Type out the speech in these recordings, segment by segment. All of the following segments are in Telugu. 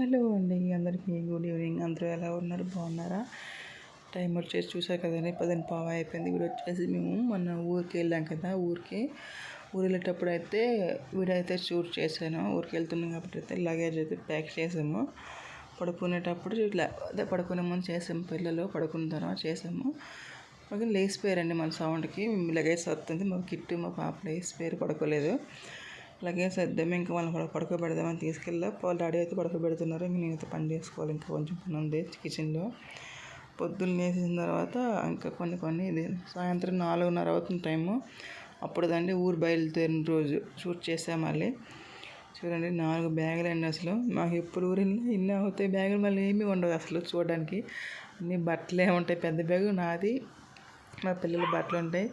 హలో అండి అందరికీ గుడ్ ఈవినింగ్. అందరూ ఎలా ఉన్నారు? బాగున్నారా? టైం వచ్చేసి చూసారు కదండి పదని పావ అయిపోయింది. వీడు వచ్చేసి మేము మొన్న ఊరికి వెళ్ళాం కదా ఊరికి. ఊరు వెళ్ళేటప్పుడు అయితే వీడైతే షూట్ చేశాను. ఊరికి వెళ్తున్నాం కాబట్టి అయితే లగేజ్ అయితే ప్యాక్ చేసాము. పడుకునేటప్పుడు ఇట్లా అదే పడుకునే ముందు చేసాము. పిల్లలు పడుకున్న తర్వాత చేసాము. మాకు లేచిపోయారండి మన సౌండ్కి లగేజ్ వస్తుంది మా కిట్టు మా పాప లేచిపోయారు పడుకోలేదు. అలాగే సర్దాము ఇంకా వాళ్ళని పడుకోబెడదామని తీసుకెళ్ళా. వాళ్ళ డాడీ అయితే పడుకోబెడుతున్నారు ఇంక నేనైతే పని చేసుకోవాలి ఇంకా కొంచెం పని ఉంది కిచెన్లో పొద్దున్న లేచిన తర్వాత ఇంకా కొన్ని కొన్ని ఇది సాయంత్రం నాలుగున్నర అవుతుంది టైము అప్పుడు దండి ఊరు బయలుదేరిన రోజు షూట్ చేసాం మళ్ళీ. చూడండి నాలుగు బ్యాగులు అండి అసలు. మాకు ఎప్పుడు ఊరిలో ఇన్ని అవుతాయి బ్యాగులు మళ్ళీ ఏమీ ఉండవు అసలు చూడడానికి. అన్ని బట్టలే ఉంటాయి పెద్ద బ్యాగు నాది. మా పిల్లల బట్టలు ఉంటాయి.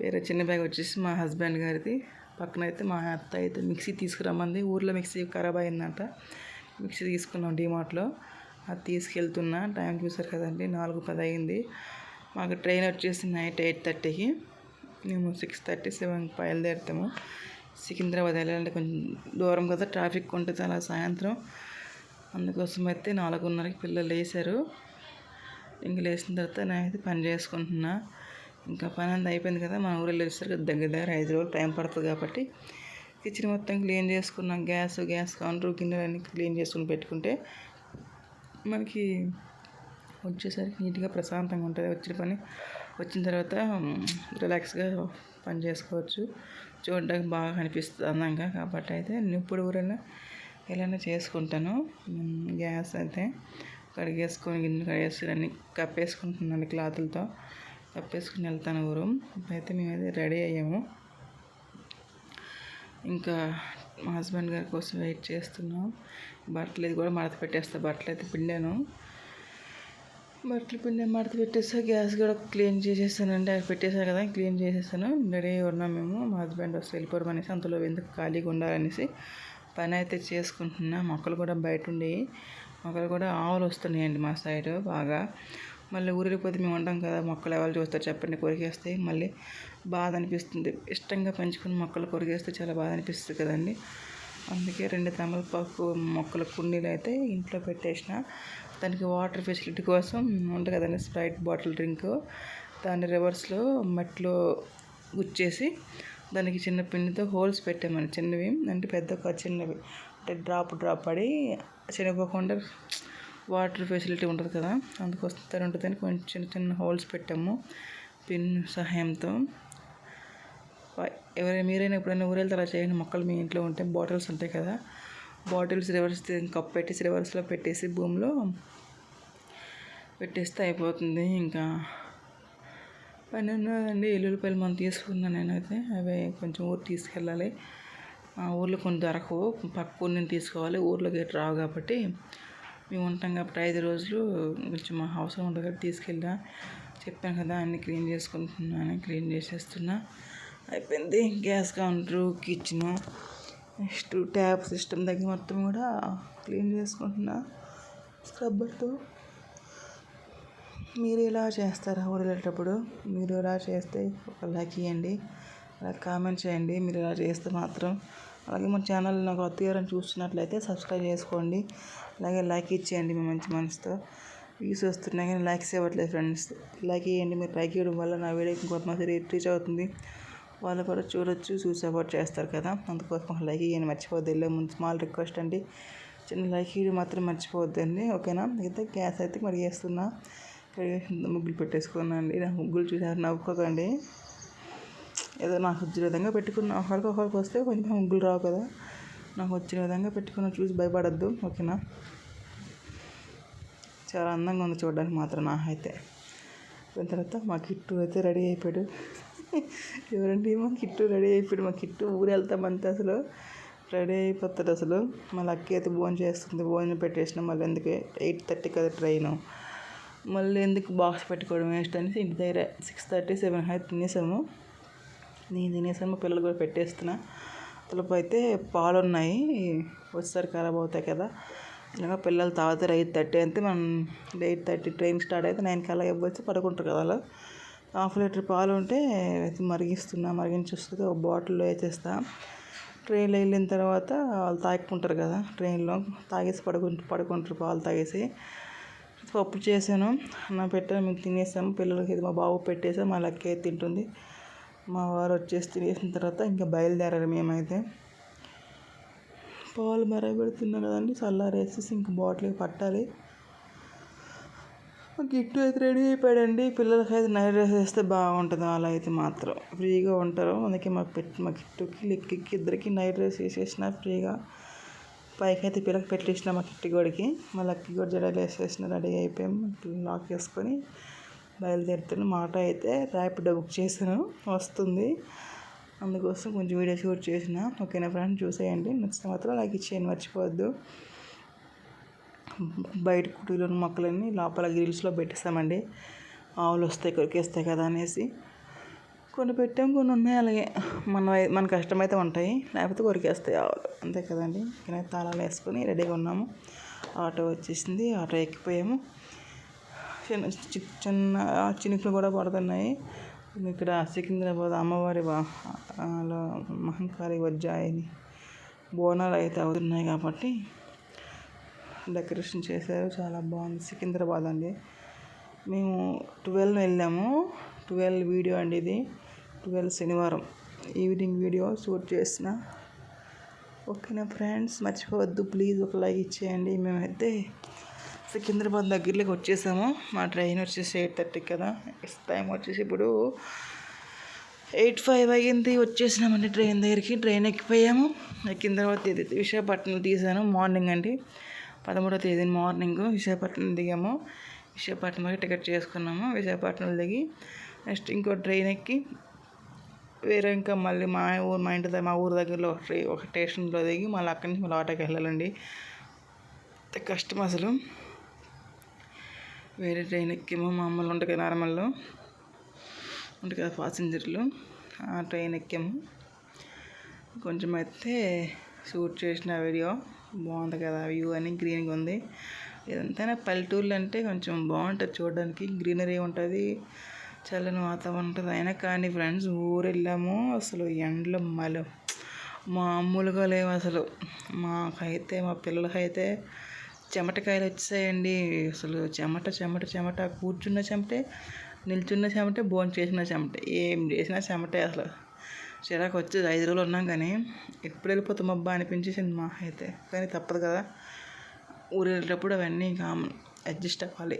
వేరే చిన్న బ్యాగ్ వచ్చేసి మా హస్బెండ్ గారిది. పక్కన అయితే మా అత్త అయితే మిక్సీ తీసుకురమ్మంది. ఊర్లో మిక్సీ ఖరాబ్ అయిందంట. మిక్సీ తీసుకున్నాం డిమార్ట్లో. అది తీసుకెళ్తున్నా. టైం చూసారు కదండి నాలుగు పది అయింది. మాకు ట్రైన్ వచ్చేసి నైట్ ఎయిట్ థర్టీకి. మేము సిక్స్ థర్టీ సెవెన్కి బయలుదేరుతాము. సికింద్రాబాద్ వెళ్ళాలంటే కొంచెం దూరం కదా ట్రాఫిక్ ఉంటుంది అలా సాయంత్రం. అందుకోసం అయితే నాలుగున్నరకి పిల్లలు లేచారు ఇంక లేచిన తర్వాత నేనైతే పని చేసుకుంటున్నా. ఇంకా పని అంతా అయిపోయింది కదా మన ఊరిలో వచ్చేసరికి దగ్గర దగ్గర ఐదు రోజులు టైం పడుతుంది కాబట్టి కిచెన్ మొత్తం క్లీన్ చేసుకున్నాం. గ్యాస్ గ్యాస్ కౌంటర్ గిన్నెలన్నీ క్లీన్ చేసుకుని పెట్టుకుంటే మనకి వచ్చేసరికి నీట్గా ప్రశాంతంగా ఉంటుంది. వచ్చిన పని వచ్చిన తర్వాత రిలాక్స్గా పని చేసుకోవచ్చు. చూడడానికి బాగా అనిపిస్తుంది అందంగా కాబట్టి అయితే నేను ఇప్పుడు ఊరైనా ఎలా చేసుకుంటాను. గ్యాస్ అయితే కడిగేసుకొని గిన్నె కడిగేసుకుని అన్ని కప్పేసుకుంటున్నాను క్లాతులతో. తప్పేసుకుని వెళ్తాను ఊరు అయితే మేమైతే రెడీ అయ్యాము. ఇంకా మా హస్బెండ్ గారి కోసం వెయిట్ చేస్తున్నాం. బట్టలు ఇది కూడా మడత పెట్టేస్తా. బట్టలు అయితే పిండాను. బట్టలు పిండి మడత పెట్టేస్తా. గ్యాస్ కూడా క్లీన్ చేసేసానండి. అవి పెట్టేసాను కదా క్లీన్ చేసేసాను. రెడీ ఉన్నాం మేము. మా హస్బెండ్ వస్తే వెళ్ళిపోవడం అనేసి అంతలో ఎందుకు ఖాళీగా ఉండాలనేసి పని అయితే చేసుకుంటున్నా. మొక్కలు కూడా బయట ఉండి మొక్కలు కూడా ఆవులు వస్తున్నాయండి మా సైడ్ బాగా. మళ్ళీ ఊరిపోతే మేము ఉంటాం కదా మొక్కలు ఎవరు చూస్తారు చెప్పండి కొరికేస్తే మళ్ళీ బాధ అనిపిస్తుంది. ఇష్టంగా పెంచుకుని మొక్కలు కొరికేస్తే చాలా బాధ అనిపిస్తుంది కదండి. అందుకే రెండు తమలపాకు మొక్కల కుండీలు అయితే ఇంట్లో పెట్టేసిన. దానికి వాటర్ ఫెసిలిటీ కోసం ఉంటుంది కదండి స్ప్రైట్ బాటిల్ డ్రింక్. దాన్ని రివర్స్లో మట్టిలో గుచ్చేసి దానికి చిన్న పిండితో హోల్స్ పెట్టామని చిన్నవి అంటే పెద్ద చిన్నవి. అంటే డ్రాప్ డ్రాప్ పడి చిన్నపోకుండా వాటర్ ఫెసిలిటీ ఉంటుంది కదా. అందుకోసం ఉంటుందని కొంచెం చిన్న చిన్న హోల్స్ పెట్టాము. పిన్ సహాయంతో. ఎవరైనా మీరైనా ఎప్పుడైనా ఊరెళ్తే అలా చేయండి. మొక్కలు మీ ఇంట్లో ఉంటే బాటిల్స్ ఉంటాయి కదా. బాటిల్స్ రివర్స్ కప్ పెట్టేసి రివర్స్లో పెట్టేసి భూమిలో పెట్టేస్తే అయిపోతుంది. ఇంకా పని ఉన్నదండి. ఎల్లుల్లిపాయలు మనం తీసుకున్నాను నేనైతే. అవి కొంచెం ఊరు తీసుకెళ్ళాలి. ఆ ఊర్లో కొన్ని దొరకవు. పక్క ఊరి నుంచి తీసుకోవాలి. ఊర్లోకి రావు కాబట్టి మేము ఉంటాం కాబట్టి ఐదు రోజులు కొంచెం మా అవసరం ఉంటుంది కాబట్టి తీసుకెళ్ళా. చెప్పాను కదా అన్ని క్లీన్ చేసుకుంటున్నాను క్లీన్ చేసేస్తున్నా. అయిపోయింది. Gas counter kitchen next tap system దగ్గర మొత్తం కూడా క్లీన్ చేసుకుంటున్నా. స్క్రబ్బర్తో మీరు ఎలా చేస్తారా ఊరెళ్ళేటప్పుడు మీరు ఎలా చేస్తే ఒక లక్కీ ఇవ్వండి అలా కామెంట్ చేయండి. మీరు ఇలా చేస్తే మాత్రం అలాగే మన ఛానల్ నాకు కొత్త చూస్తున్నట్లయితే సబ్స్క్రైబ్ చేసుకోండి. అలాగే లైక్ ఇచ్చేయండి మీ మంచి మనసుతో. వ్యూస్ వస్తున్నాయి కానీ లైక్స్ ఇవ్వట్లేదు ఫ్రెండ్స్. లైక్ ఇవ్వండి మీరు లైక్ ఇవ్వడం వల్ల నా వీడియో ఇంకొంతమంది రీచ్ అవుతుంది. వాళ్ళు కూడా చూడొచ్చు చూసి సపోర్ట్ చేస్తారు కదా. అందుకోసం లైక్ ఇవ్వండి మర్చిపోద్ది వెళ్ళే ముందు స్మాల్ రిక్వెస్ట్ అండి. చిన్న లైక్ ఇవ్వడం మాత్రం మర్చిపోవద్దండి. ఓకేనా? అయితే గ్యాస్ అయితే మరి వేస్తున్నా ముగ్గులు పెట్టేసుకున్నాండి నా ముగ్గులు చూసారు నవ్వుకోకండి. ఏదో నాకు వచ్చిన విధంగా పెట్టుకున్న ఒకరికి ఒకరికి వస్తే కొంచెం ముగ్గులు రావు కదా. నాకు వచ్చిన విధంగా పెట్టుకున్న చూసి భయపడద్దు ఓకేనా? చాలా అందంగా ఉంది చూడడానికి మాత్రం నాకైతే. దాని తర్వాత మా కిట్టు అయితే రెడీ అయిపోయాడు. ఎవరండి? మా కిట్టు రెడీ అయిపోయాడు. మా కిట్టు ఊరు వెళ్తామంటే అసలు. రెడీ అయిపోతాడు అసలు. మళ్ళీ అక్కి అయితే భోజనం చేస్తుంది. భోజనం పెట్టేసిన మళ్ళీ ఎందుకు? ఎయిట్ థర్టీ కదా ట్రైను. మళ్ళీ ఎందుకు బాక్స్ పెట్టుకోవడం వేస్ట్ అనేసి ఇంటి దగ్గర సిక్స్ థర్టీ సెవెన్ హైట్ తినేసాము. నేను తినేసాను మా పిల్లలు కూడా పెట్టేస్తున్నా. తలుపు అయితే పాలు ఉన్నాయి వచ్చేసరికి ఖరాబ్ అవుతాయి కదా. ఇలాగ పిల్లలు తాగుతారు ఎయిట్ థర్టీ అయితే మనం ఎయిట్ థర్టీ ట్రైన్ స్టార్ట్ అయితే నైన్కి అలా ఇవ్వచ్చు. పడుకుంటారు కదా అలా హాఫ్ లీటర్ పాలు ఉంటే మరిగిస్తున్నా మరిగించి వస్తుంది. ఒక బాటిల్లో వేసేస్తా. ట్రైన్లో వెళ్ళిన తర్వాత వాళ్ళు తాగుకుంటారు కదా. ట్రైన్లో తాగేసి పడుకుంటు పడుకుంటారు పాలు తాగేసి. పప్పు చేశాను. నా పెట్టాను. మేము తినేసాము. పిల్లలకి ఇది మా బాబు పెట్టేసాము. మా లక్కే తింటుంది. మా వారు వచ్చేసి తినేసిన తర్వాత ఇంకా బయలుదేరారు మేమైతే. పాలు మరగబెడుతున్నాం కదండి చల్లారేసేసి ఇంక బాటిల్కి పట్టాలి. గిట్టు అయితే రెడీ అయిపోయాడండి. పిల్లలకి అయితే నైట్ డ్రెస్ వేస్తే బాగుంటుంది. అలా అయితే మాత్రం ఫ్రీగా ఉంటారు. అందుకే మాకు పెట్టి మా గిట్టుకి లిక్కి ఇద్దరికి నైట్ డ్రెస్ వేసేసిన ఫ్రీగా. పైకి అయితే పిల్లకి పెట్టేసిన మా కిట్టి గోడికి మా లక్కి కూడా జడలు వేసేసిన రెడీ అయిపోయాం. లాక్ వేసుకొని బయలుదేరుతున్న మాట అయితే ర్యాపిడో బుక్ చేశాను వస్తుంది. అందుకోసం కొంచెం వీడియో షూట్ చేసిన. ఓకేనా ఫ్రెండ్ చూసేయండి. నచ్చిన మాత్రం లైక్ ఇచ్చేయండి మర్చిపోవద్దు. బయట కుటీలోని మొక్కలన్నీ లోపల గ్రిల్స్లో పెట్టేస్తామండి. ఆవులు వస్తాయి కొరికేస్తాయి కదా అనేసి. కొన్ని పెట్టాం కొన్ని ఉన్నాయి. అలాగే మన మన కష్టమైతే ఉంటాయి. లేకపోతే కొరికేస్తాయి ఆవులు. అంతే కదండి. ఇక్కడ తాళాలు వేసుకొని రెడీగా ఉన్నాము. ఆటో వచ్చేసింది. ఆటో ఎక్కిపోయాము. చిన్న చిన్న చినుకులు కూడా పడుతున్నాయి. ఇక్కడ సికింద్రాబాద్ అమ్మవారి మహంకాళి వజ్జాయిని బోనాలు అయితే అవుతున్నాయి కాబట్టి డెకరేషన్ చేశారు. చాలా బాగుంది. సికింద్రాబాద్ అండి. మేము ట్వెల్వ్ వెళ్ళాము. ట్వెల్వ్ వీడియో అండి ఇది. ట్వెల్వ్ శనివారం. ఈవినింగ్ వీడియో షూట్ చేసిన. ఓకేనా ఫ్రెండ్స్? మర్చిపోవద్దు. ప్లీజ్ ఒక లైక్ ఇచ్చేయండి మేమైతే సికింద్రాబాద్ దగ్గరలోకి వచ్చేసాము. మా ట్రైన్ వచ్చేసి ఎయిట్ థర్టీకి కదా. టైం వచ్చేసి ఇప్పుడు ఎయిట్ ఫైవ్ అయ్యింది. వచ్చేసినామండి ట్రైన్ దగ్గరికి. ట్రైన్ ఎక్కిపోయాము. ఎక్కిన తర్వాత విశాఖపట్నం తీసాను. మార్నింగ్ అండి. పదమూడవ తేదీ మార్నింగ్ విశాఖపట్నం దిగాము. విశాఖపట్నంకి టికెట్ చేసుకున్నాము. విశాఖపట్నం దిగి నెక్స్ట్ ఇంకో ట్రైన్ ఎక్కి వేరే ఇంకా మళ్ళీ మా ఊరు మా ఇంటి మా ఊరు దగ్గరలో ఒక ఒక స్టేషన్లో దిగి మళ్ళీ అక్కడి నుంచి మళ్ళీ ఆటోకి వెళ్ళాలండి. కష్టం అసలు. వేరే ట్రైన్ ఎక్కేమో మా అమ్మలు ఉంటాయి కదా నార్మల్లో ఉంటుంది కదా ప్యాసింజర్లు. ఆ ట్రైన్ ఎక్కాము. కొంచెం అయితే షూట్ చేసిన వీడియో బాగుంది కదా వ్యూ అని గ్రీన్గా ఉంది. ఎంతైనా పల్లెటూర్లు అంటే కొంచెం బాగుంటుంది చూడడానికి. గ్రీనరీ ఉంటుంది చల్లని వాతావరణం ఉంటుంది. అయినా కానీ ఫ్రెండ్స్ ఊరు వెళ్ళాము అసలు ఎండలు మలు. మామూలుగా లేవు అసలు. మాకైతే మా పిల్లలకైతే చెమటకాయలు వచ్చేసాయండి అసలు చెమట చెమట చెమట కూర్చున్న చెమటే నిల్చున్న చెమటే భోజనం చేసిన చెమటే. ఏం చేసినా చెమటే అసలు. చిరాకు వచ్చేది ఐదు రోజులు ఉన్నాం కానీ ఎప్పుడు వెళ్ళిపోతాం అబ్బా అనిపించేసింది మా అయితే. కానీ తప్పదు కదా. ఊరు వెళ్ళేటప్పుడు అవన్నీ కామన్. అడ్జస్ట్ అవ్వాలి.